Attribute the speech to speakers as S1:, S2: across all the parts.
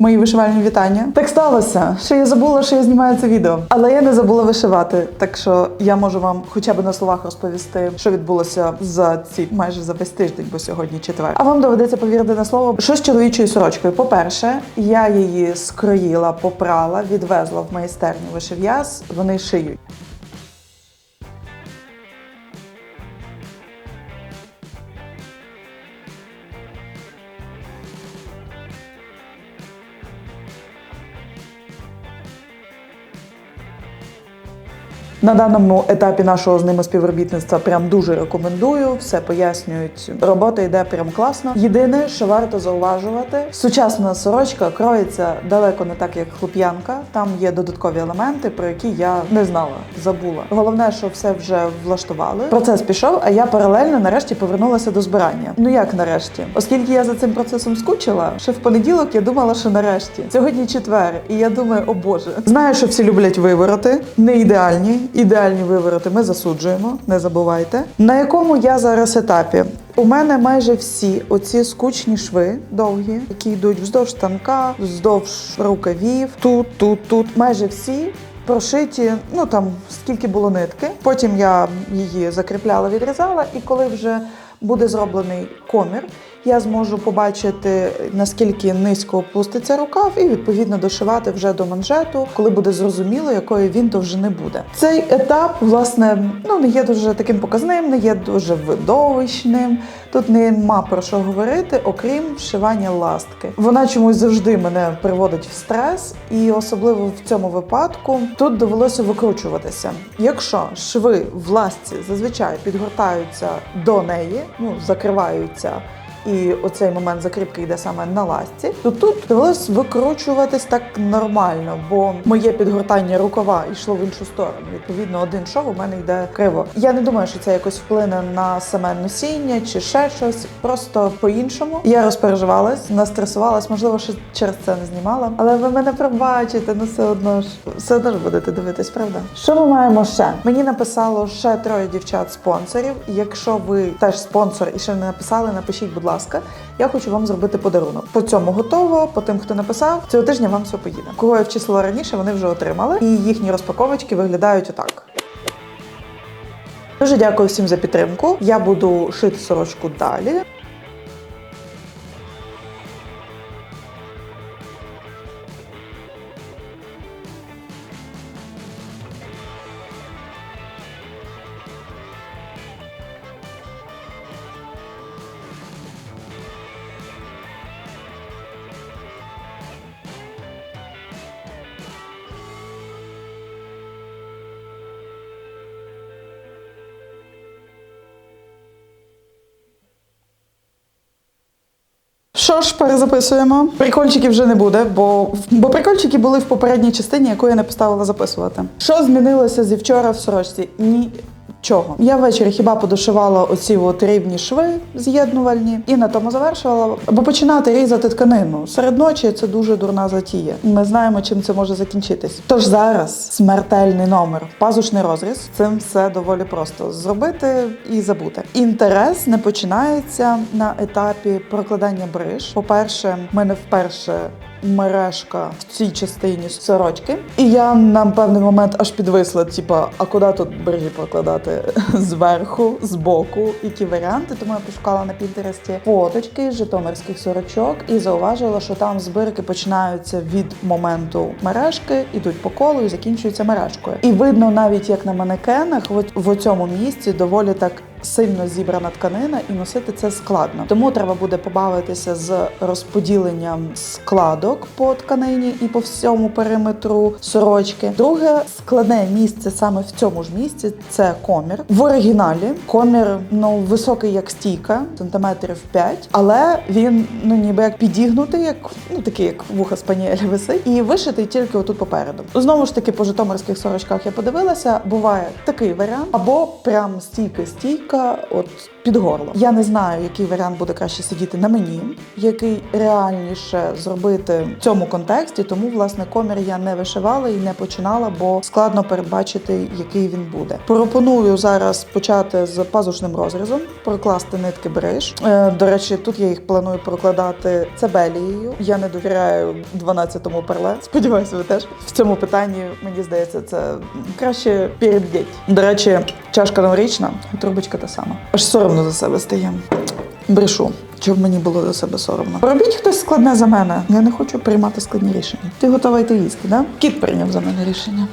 S1: Мої вишивальні вітання. Так сталося, що я забула, що я знімаю це відео, але я не забула вишивати. Так що я можу вам хоча б на словах розповісти, що відбулося за ці майже за весь тиждень, бо сьогодні четвер. А вам доведеться повірити на слово, що з чоловічою сорочкою. По-перше, я її скроїла, попрала, відвезла в майстерню вишив'яз. Вони шиють. На даному етапі нашого з ними співробітництва прям дуже рекомендую. Все пояснюють. Робота йде прям класно. Єдине, що варто зауважувати, сучасна сорочка кроється далеко не так, як хлоп'янка. Там є додаткові елементи, про які я не знала, забула. Головне, що все вже влаштували. Процес пішов, а я паралельно нарешті повернулася до збирання. Ну як нарешті? Оскільки я за цим процесом скучила, ще в понеділок я думала, що нарешті сьогодні четвер, і я думаю, о Боже, знаю, що всі люблять вивороти, не ідеальні. Ідеальні вивороти ми засуджуємо, не забувайте. На якому я зараз етапі? У мене майже всі оці скучні шви довгі, які йдуть вздовж станка, вздовж рукавів, тут, тут, тут. Майже всі прошиті, ну там скільки було нитки. Потім я її закріпляла, відрізала, і коли вже буде зроблений комір, я зможу побачити наскільки низько опуститься рукав, і відповідно дошивати вже до манжету, коли буде зрозуміло, якої він довжини буде. Цей етап, власне, ну не є дуже таким показним, не є дуже видовищним. Тут нема про що говорити, окрім вшивання ластки. Вона чомусь завжди мене приводить в стрес, і особливо в цьому випадку тут довелося викручуватися. Якщо шви в ластці зазвичай підгортаються до неї, ну закриваються. І оцей момент закріпки йде саме на ласті, то тут довелось викручуватись так нормально, бо моє підгортання рукава йшло в іншу сторону. Відповідно, один шов у мене йде криво. Я не думаю, що це якось вплине на саме носіння чи ще щось. Просто по-іншому. Я розпереживалась, настресувалась, можливо, що через це не знімала. Але ви мене пробачите, ну все одно ж все одно ж будете дивитись, правда? Що ми маємо ще? Мені написало ще троє дівчат-спонсорів. Якщо ви теж спонсор і ще не написали, напишіть, будь ласка. Я хочу вам зробити подарунок. По цьому готово. По тим, хто написав, цього тижня вам все поїде. Кого я вчислила раніше, вони вже отримали, і їхні розпаковочки виглядають отак. Дуже дякую всім за підтримку. Я буду шити сорочку далі. Що ж, перезаписуємо. Прикольчиків вже не буде, бо, бо прикольчики були в попередній частині, яку я не поставила записувати. Що змінилося зі вчора в сорочці? Нічого. Я ввечері хіба подошивала оці от рівні шви з'єднувальні і на тому завершувала. Бо починати різати тканину серед ночі це дуже дурна затія. Ми знаємо, чим це може закінчитись. Тож зараз смертельний номер, пазушний розріз. Цим все доволі просто зробити і забути. Інтерес не починається на етапі прокладання бриж. По-перше, в мене вперше. Мережка в цій частині сорочки, і я на певний момент аж підвисла, типа, а куди тут брижі прокладати зверху, збоку, які варіанти. Тому я пошукала на Пінтересті фоточки з житомирських сорочок і зауважила, що там збирки починаються від моменту мережки, ідуть по колу і закінчуються мережкою. І видно навіть як на манекенах, в цьому місці доволі так. Сильно зібрана тканина і носити це складно. Тому треба буде побавитися з розподіленням складок по тканині і по всьому периметру сорочки. Друге складне місце саме в цьому ж місці це комір. В оригіналі комір ну високий як стійка, сантиметрів 5, але він ну ніби як підігнутий, як ну такий як вуха спаніеля висить, і вишитий тільки отут попереду. Знову ж таки, по житомирських сорочках я подивилася, буває такий варіант, або прям стійка-стійка шийка от під горло. Я не знаю, який варіант буде краще сидіти на мені, який реальніше зробити в цьому контексті. Тому власне комір я не вишивала і не починала, бо складно передбачити, який він буде. Пропоную зараз почати з пазушним розрізом, прокласти нитки бриж. Е, до речі, тут я їх планую прокладати цебелією. Я не довіряю 12-му перле. Сподіваюся, ви теж в цьому питанні мені здається, це краще перебдіть. До речі, чашка новорічна, трубочка та сама. Аж соромно за себе стає. Брешу, щоб мені було за себе соромно. Робіть хтось складне за мене. Я не хочу приймати складні рішення. Ти готова йти їсти, да? Кіт прийняв за мене рішення.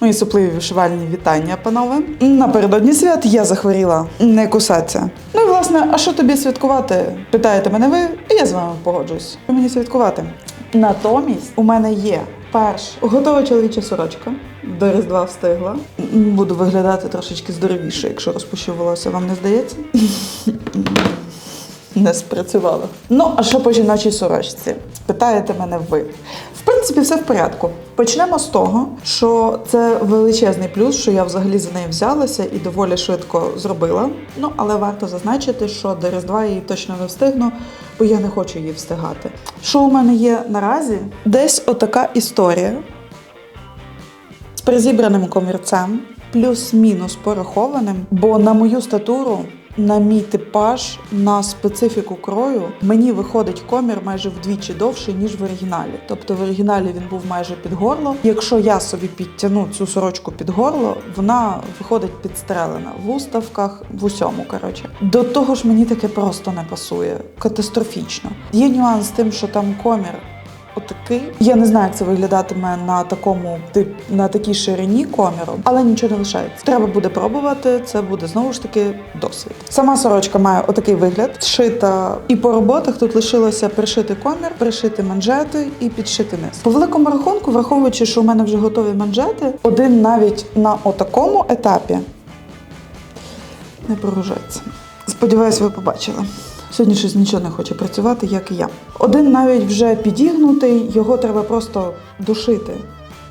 S1: Мої супливі вишивальні вітання, панове. Напередодні свят я захворіла. Не кусаться. Ну і власне, а що тобі святкувати? Питаєте мене ви, і я з вами погоджуюсь. Мені святкувати? Натомість у мене є перш готова чоловіча сорочка. До Різдва встигла. Буду виглядати трошечки здоровіше, якщо розпущу волосся, вам не здається? Не спрацювало. Ну, а що по жіночій сорочці? Питаєте мене ви. Принципі, все в порядку. Почнемо з того, що це величезний плюс, що я взагалі за неї взялася і доволі швидко зробила. Ну, але варто зазначити, що до Різдва її точно не встигну, бо я не хочу її встигати. Що у мене є наразі? Десь отака історія з призібраним комірцем, плюс-мінус порахованим, бо на мою статуру. На мій типаж, на специфіку крою, мені виходить комір майже вдвічі довший, ніж в оригіналі. Тобто в оригіналі він був майже під горло. Якщо я собі підтягну цю сорочку під горло, вона виходить підстрелена в уставках, в усьому. Коротше, до того ж, мені таке просто не пасує. Катастрофічно. Є нюанс з тим, що там комір отакий. Я не знаю, як це виглядатиме на такому тип на такій ширині коміру, але нічого не лишається. Треба буде пробувати. Це буде знову ж таки досвід. Сама сорочка має отакий вигляд, шита і по роботах тут лишилося пришити комір, пришити манжети і підшити низ. По великому рахунку, враховуючи, що у мене вже готові манжети, один навіть на отакому етапі не прогружається. Сподіваюсь, ви побачили. Сьогодні щось нічого не хоче працювати, як і я. Один навіть вже підігнутий, його треба просто душити.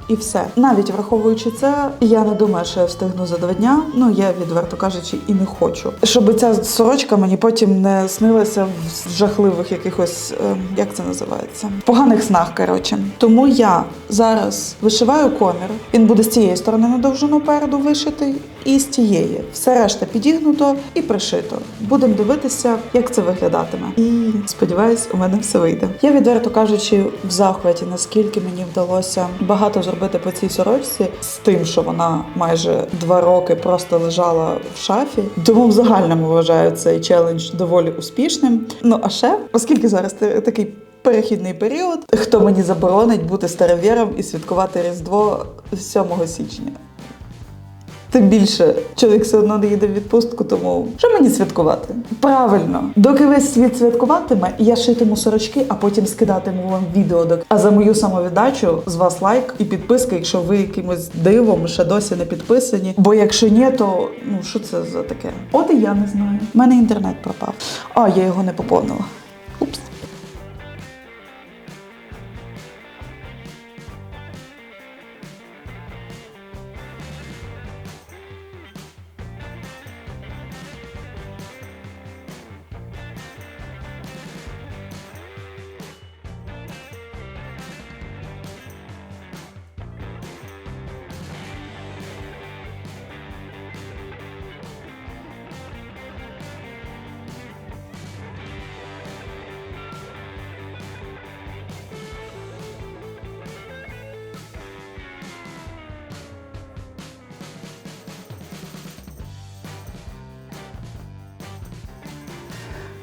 S1: І все. Навіть враховуючи це, я не думаю, що я встигну за два дня. Ну я відверто кажучи, і не хочу. Щоб ця сорочка мені потім не снилася в жахливих якихось, е, як це називається, поганих снах. Коротше, тому я зараз вишиваю комір. Він буде з цієї сторони на переду вишитий, і з тієї. Все решта підігнуто і пришито. Будемо дивитися, як це виглядатиме. І сподіваюсь, у мене все вийде. Я відверто кажучи, в захваті, наскільки мені вдалося багато зробити по цій сорочці з тим, що вона майже два роки просто лежала в шафі. Тому в загальному вважаю цей челендж доволі успішним. Ну а ще, оскільки зараз такий. Перехідний період, хто мені заборонить бути старовіром і святкувати Різдво 7 січня. Тим більше чоловік все одно не їде в відпустку, тому що мені святкувати? Правильно, доки весь світ святкуватиме, я шитиму сорочки, а потім скидатиму вам відео. А за мою самовіддачу з вас лайк і підписка, якщо ви якимось дивом ще досі не підписані. Бо якщо ні, то ну що це за таке? От і я не знаю. У мене інтернет пропав. А я його не поповнила. Упс.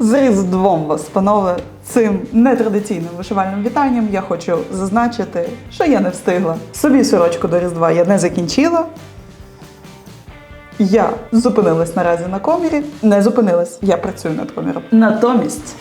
S1: З Різдвом вас, панове, цим нетрадиційним вишивальним вітанням я хочу зазначити, що я не встигла. Собі сорочку до Різдва я не закінчила. Я зупинилась наразі на комірі. Не зупинилась, я працюю над коміром. Натомість.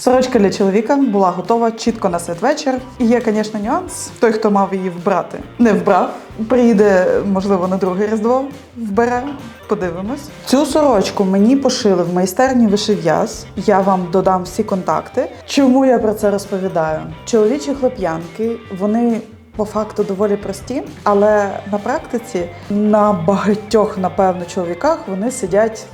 S1: Сорочка для чоловіка була готова чітко на святвечір. І є, звісно, нюанс. Той, хто мав її вбрати, не вбрав. Приїде, можливо, на друге різдво, вбере. Подивимось. Цю сорочку мені пошили в майстерні вишив'яз. Я вам додам всі контакти. Чому я про це розповідаю? Чоловічі хлоп'янки, вони. По факту доволі прості, але на практиці на багатьох, напевно, чоловіках вони сидять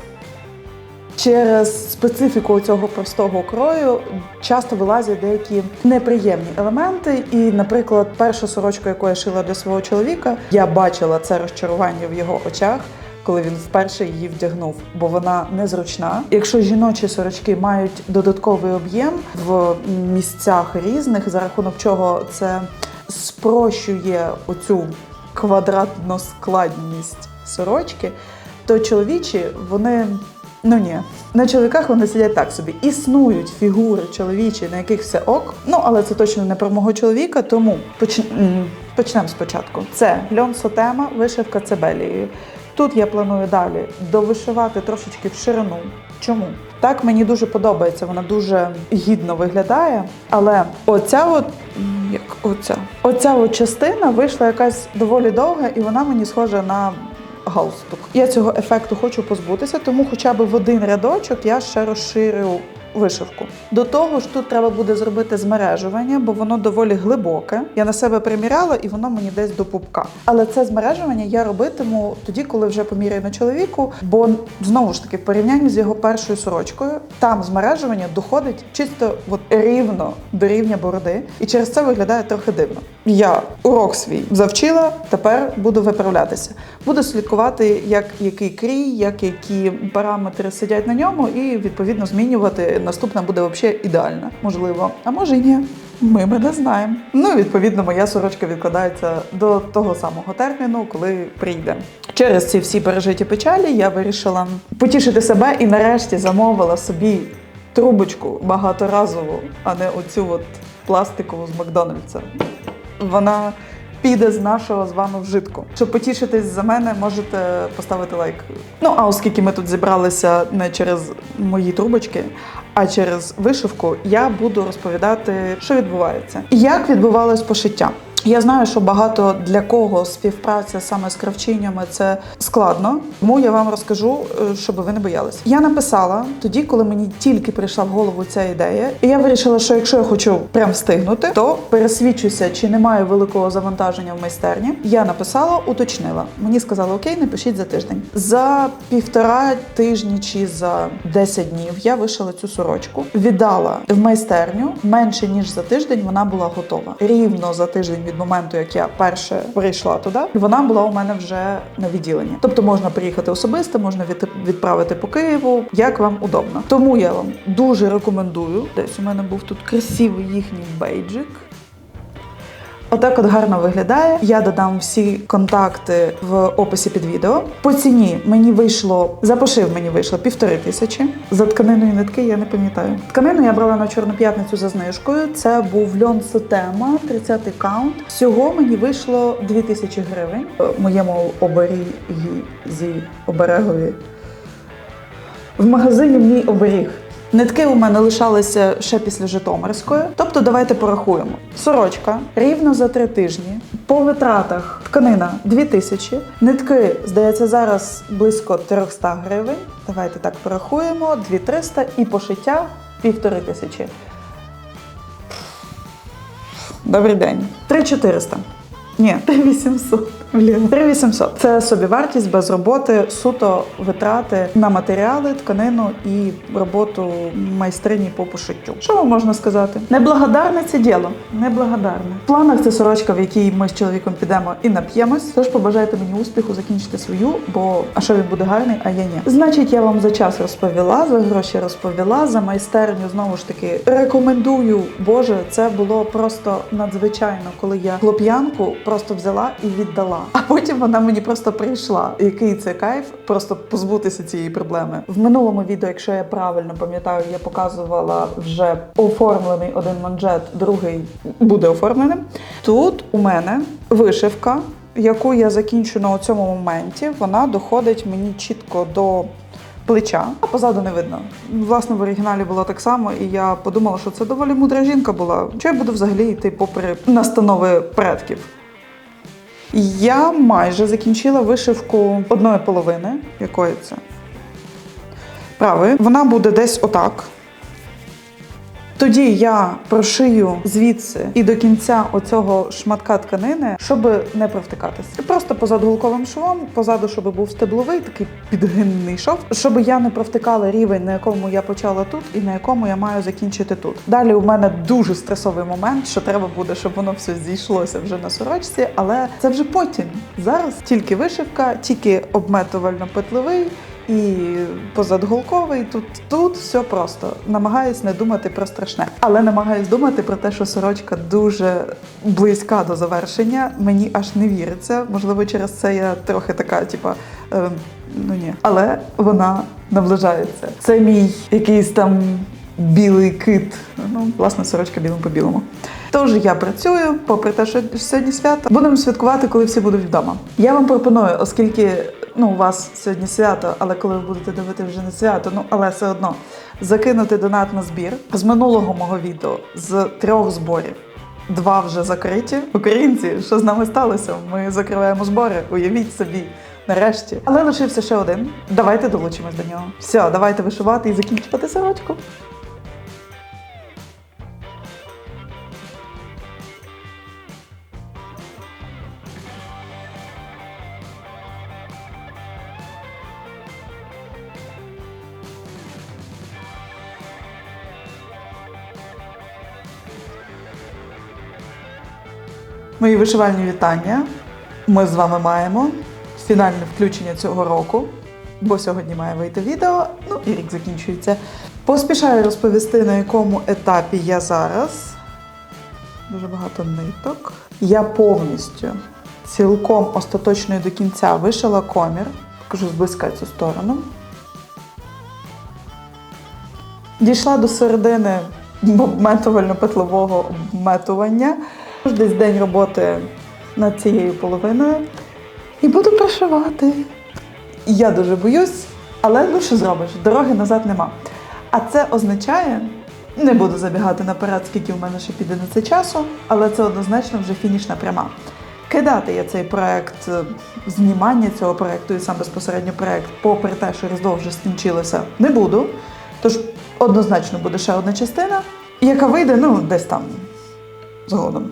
S1: Через специфіку цього простого крою часто вилазять деякі неприємні елементи. І, наприклад, перша сорочка, яку я шила для свого чоловіка, я бачила це розчарування в його очах. Коли він вперше її вдягнув, бо вона незручна. Якщо жіночі сорочки мають додатковий об'єм в місцях різних, за рахунок чого це спрощує оцю квадратну складність сорочки, то чоловічі вони Ну ні, на чоловіках вони сидять так собі. Існують фігури чоловічі, на яких все ок. Ну але це точно не про мого чоловіка, тому поч... почнемо спочатку. Це льон сотема, вишивка цибелією. Тут я планую далі довишивати трошечки в ширину. Чому? Так мені дуже подобається, вона дуже гідно виглядає. Але оця от як оця, оця от частина вийшла якась доволі довга, і вона мені схожа на галстук. Я цього ефекту хочу позбутися, тому хоча б в один рядочок я ще розширю вишивку. До того ж, тут треба буде зробити змережування, бо воно доволі глибоке. Я на себе приміряла, і воно мені десь до пупка. Але це змережування я робитиму тоді, коли вже поміряю на чоловіку. Бо знову ж таки, в порівнянні з його першою сорочкою, там змережування доходить чисто от рівно до рівня бороди, і через це виглядає трохи дивно. Я урок свій завчила, тепер буду виправлятися. Буду слідкувати, як який крій, як які параметри сидять на ньому, і відповідно змінювати. Наступна буде взагалі ідеальна, можливо, а може й ні. Ми мене знаємо. Ну, відповідно, моя сорочка відкладається до того самого терміну, коли прийде. Через ці всі пережиті печалі я вирішила потішити себе і нарешті замовила собі трубочку багаторазову, а не оцю от пластикову з Макдональдса. Вона піде з нашого з вами вжитку. Щоб потішитись за мене, можете поставити лайк. Ну а оскільки ми тут зібралися не через мої трубочки, а через вишивку, я буду розповідати, що відбувається. Як відбувалось пошиття. Я знаю, що багато для кого співпраця саме з кравчинями це складно, тому я вам розкажу, е, щоб ви не боялись. Я написала тоді, коли мені тільки прийшла в голову ця ідея, і я вирішила, що якщо я хочу прям встигнути, то пересвідчуся, чи немає великого завантаження в майстерні. Я написала, уточнила. Мені сказали, окей, напишіть за тиждень. За півтора тижні чи за 10 днів я вишила цю сорочку, віддала в майстерню менше ніж за тиждень. Вона була готова. Рівно за тиждень від моменту, як я перше прийшла туди, вона була у мене вже на відділенні. Тобто можна приїхати особисто, можна відправити по Києву, як вам удобно. Тому я вам дуже рекомендую. Десь у мене був тут красивий їхній бейджик. Отак от гарно виглядає. Я додам всі контакти в описі під відео. По ціні мені вийшло, за пошив мені вийшло півтори тисячі. За тканиною нитки я не пам'ятаю. Тканину я брала на Чорну п'ятницю за знижкою. Це був льон Сотема, 30-й каунт. Всього мені вийшло 2000 гривень. В моєму оберізі, оберегові в магазині мій оберіг. Нитки у мене лишалися ще після Житомирської. Тобто, давайте порахуємо. Сорочка рівно за три тижні. По витратах тканина 2000. Нитки, здається, зараз близько 300 гривень. Давайте так порахуємо: 2300 і пошиття півтори тисячі. Добрий день. 3400. Ні, 3800. Блін. 3800. Це собівартість без роботи, суто витрати на матеріали, тканину і роботу майстрині по пошиттю. Що вам можна сказати? Неблагодарне це діло. Неблагодарне. В планах це сорочка, в якій ми з чоловіком підемо і нап'ємось. Тож побажайте мені успіху закінчити свою, бо а що він буде гарний, а я ні. Значить, я вам за час розповіла, за гроші розповіла, за майстерню знову ж таки рекомендую. Боже, це було просто надзвичайно, коли я хлоп'янку просто взяла і віддала. А потім вона мені просто прийшла. Який це кайф, просто позбутися цієї проблеми. В минулому відео, якщо я правильно пам'ятаю, я показувала вже оформлений один манжет, другий буде оформленим. Тут у мене вишивка, яку я закінчу на цьому моменті. Вона доходить мені чітко до. Плеча, а позаду не видно. Власне, в оригіналі було так само, і я подумала, що це доволі мудра жінка була. Що я буду взагалі йти попри настанови предків. Я майже закінчила вишивку одної половини. Якої це? Правої. Вона буде десь отак. Тоді я прошию звідси і до кінця оцього шматка тканини, щоб не провтикатися. Просто позаду голковим швом, позаду, щоб був стебловий, такий підгинний шов, щоб я не провтикала рівень, на якому я почала тут, і на якому я маю закінчити тут. Далі у мене дуже стресовий момент, що треба буде, щоб воно все зійшлося вже на сорочці, але це вже потім. Зараз тільки вишивка, тільки обметувально-петлевий. І позадголковий тут тут все просто. Намагаюсь не думати про страшне, але намагаюсь думати про те, що сорочка дуже близька до завершення. Мені аж не віриться. Можливо, через це я трохи така, типа. Е, ну ні, але вона наближається. Це мій якийсь там білий кит. Ну, власне, сорочка білим по білому. Тож я працюю, попри те, що сьогодні свято. Будемо святкувати, коли всі будуть вдома. Я вам пропоную, оскільки ну, у вас сьогодні свято, але коли ви будете дивити вже не свято, ну але все одно закинути донат на збір з минулого мого відео з трьох зборів. Два вже закриті. Українці, що з нами сталося? Ми закриваємо збори. Уявіть собі. Нарешті, але лишився ще один. Давайте долучимось до нього. Все, давайте вишивати і закінчувати сорочку. Мої вишивальні вітання. Ми з вами маємо фінальне включення цього року, бо сьогодні має вийти відео, ну і рік закінчується. Поспішаю розповісти, на якому етапі я зараз. Дуже багато ниток. Я повністю, цілком остаточно і до кінця вишила комір. Покажу зблизька цю сторону. Дійшла до середини обметувально-петлового обметування. Десь день роботи над цією половиною. І буду прошивати. Я дуже боюсь, але ну що зробиш? Дороги назад нема. А це означає, не буду забігати наперед, скільки в мене ще піде на це часу, але це однозначно вже фінішна пряма. Кидати я цей проект, е, знімання цього проекту і сам безпосередньо проект, попри те, що Різдво вже скінчилося, не буду. Тож однозначно буде ще одна частина, яка вийде ну, десь там згодом.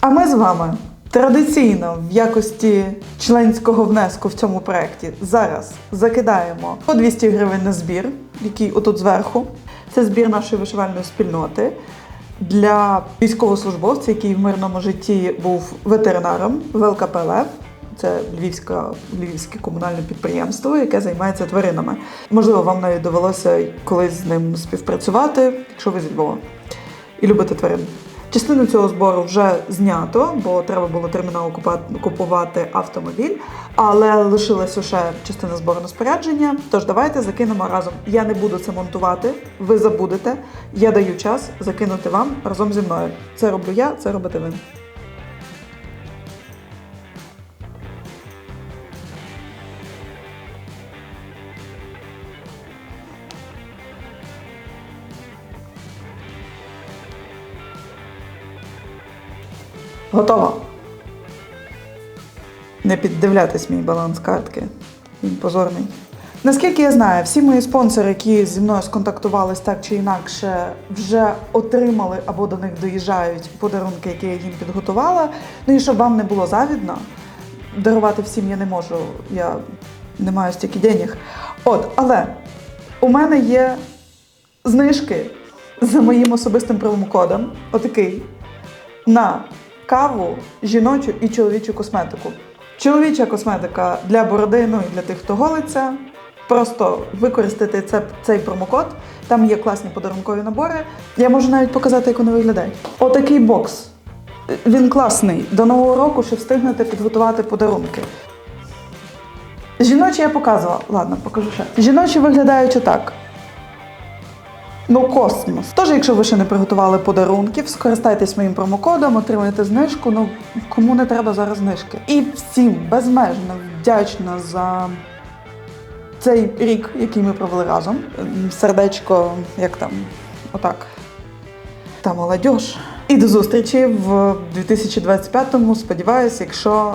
S1: А ми з вами традиційно в якості членського внеску в цьому проєкті зараз закидаємо по 200 гривень на збір, який отут зверху. Це збір нашої вишивальної спільноти для військовослужбовця, який в мирному житті був ветеринаром в ЛКПЛФ. Це львівська, львівське комунальне підприємство, яке займається тваринами. Можливо, вам навіть довелося колись з ним співпрацювати, якщо ви зі Львова і любите тварин. Частину цього збору вже знято, бо треба було терміново купувати автомобіль, але лишилася ще частина збору на спорядження. Тож давайте закинемо разом. Я не буду це монтувати, ви забудете. Я даю час закинути вам разом зі мною. Це роблю я, це робите ви. Готово. Не піддивлятись мій баланс картки. Він позорний. Наскільки я знаю, всі мої спонсори, які зі мною сконтактувались так чи інакше, вже отримали або до них доїжджають подарунки, які я їм підготувала. Ну і щоб вам не було завідно, дарувати всім я не можу, я не маю стільки денег. От, але у мене є знижки за моїм особистим промокодом. Отакий на каву, жіночу і чоловічу косметику. Чоловіча косметика для бороди, ну і для тих, хто голиться. Просто використати це, цей промокод. Там є класні подарункові набори. Я можу навіть показати, як вони виглядають. Отакий бокс. Він класний. До нового року ще встигнете підготувати подарунки. Жіночі я показувала. Ладно, покажу ще. Жіночі виглядають отак. Ну, космос. Тож, якщо ви ще не приготували подарунків, скористайтесь моїм промокодом, отримайте знижку. Ну кому не треба зараз знижки. І всім безмежно вдячна за цей рік, який ми провели разом. Сердечко, як там, отак. Та молодь. І до зустрічі в 2025-му. Сподіваюсь, якщо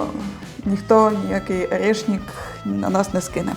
S1: ніхто ніякий орешник на нас не скине.